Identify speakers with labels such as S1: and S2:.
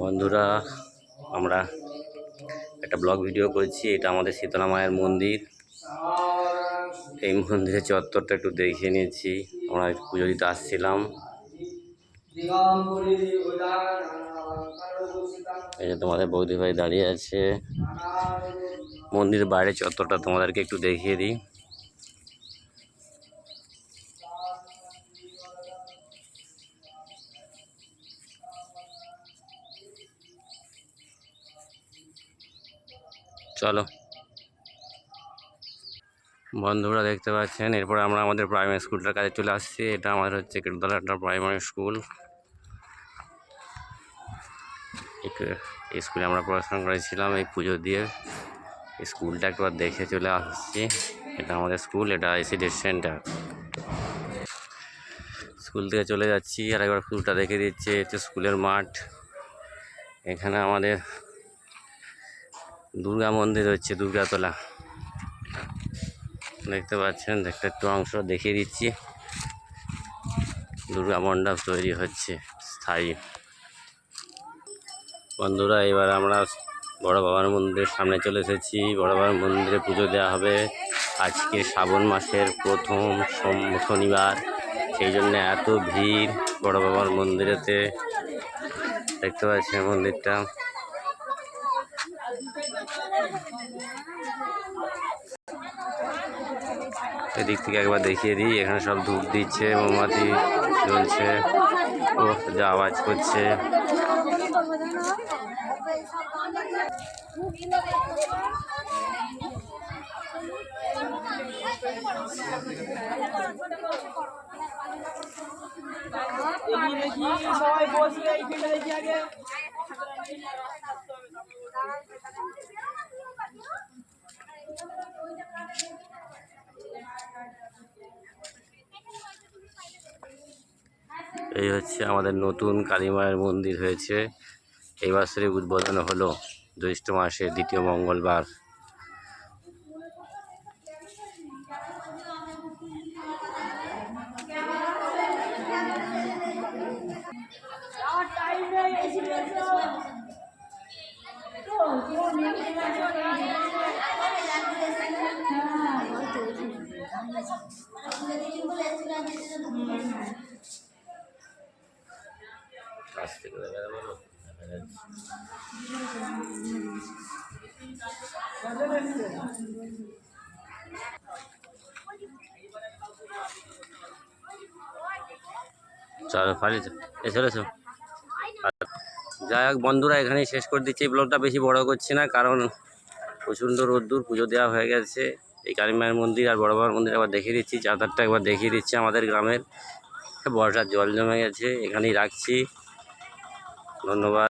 S1: বন্ধুরা, আমরা একটা ব্লগ ভিডিও করছি। এটা আমাদের শীতলা মায়ের মন্দির। এই মন্দিরের চত্বরটা একটু দেখিয়ে নিয়েছি আমরা পুজো দিতে আসছিলাম। এই যে তোমাদের বৌদি ভাই দাঁড়িয়ে আছে। মন্দিরের বাইরে চত্বরটা তোমাদেরকে একটু দেখিয়ে দিই। চলো। বন্ধুরা দেখতে পাচ্ছেন, এরপর আমরা আমাদের প্রাইমারি স্কুলটার কাছে চলে আসছি। এটা আমাদের হচ্ছে একটা প্রাইমারি স্কুল স্কুলে আমরা পড়াশোনা করেছিলাম, এই পুজো দিয়ে। স্কুলটা একবার দেখে চলে আসছি। এটা আমাদের স্কুল এটা আইসিডি সেন্টার স্কুল থেকে চলে যাচ্ছি, আর একবার স্কুলটা দেখে দিচ্ছে হচ্ছে স্কুলের মাঠ। এখানে আমাদের দুর্গা মন্দির হচ্ছে দুর্গাতলা। দেখতে পাচ্ছেন, দেখতে একটু অংশ দেখিয়ে দিচ্ছি। দুর্গা মণ্ডপ তৈরি হচ্ছে, স্থায়ী। বন্ধুরা, এবার আমরা বড় বাবার মন্দিরের সামনে চলে এসেছি। বড় বাবার মন্দিরে পুজো দেওয়া হবে। আজকে শ্রাবণ মাসের প্রথম শনিবার। সেই জন্য এত ভিড় বড় বাবার মন্দিরেতে। দেখতে পাচ্ছেন মন্দিরটা। এদিক থেকে একবার দেখিয়ে দিই, এখানে সব ধূপ দিচ্ছে, মোমবাতি জ্বলছে, ও যা আওয়াজ করছে।
S2: সবাই বসবে এই দেখি আগে।
S1: এই হচ্ছে আমাদের নতুন কালী মায়ের মন্দির হয়েছে। এই বছরে উদ্বোধন হলো জ্যৈষ্ঠ মাসের দ্বিতীয় মঙ্গলবার।
S2: নেই এসে গেছে
S1: কাছ থেকে দেখা? চলো ফালি যাই হোক বন্ধুরা এখানেই শেষ করে দিচ্ছি ব্লগটা বেশি বড় করছি না কারণ প্রচণ্ড রোদ্দুর পুজো দেওয়া হয়ে গেছে এই কালী মায়ের মন্দির আর বড় বাবার মন্দির আবার দেখিয়ে দিচ্ছি চাঁদারটা একবার দেখিয়ে দিচ্ছি আমাদের গ্রামের বর্ষার জল জমে গেছে এখানেই রাখছি ধন্যবাদ।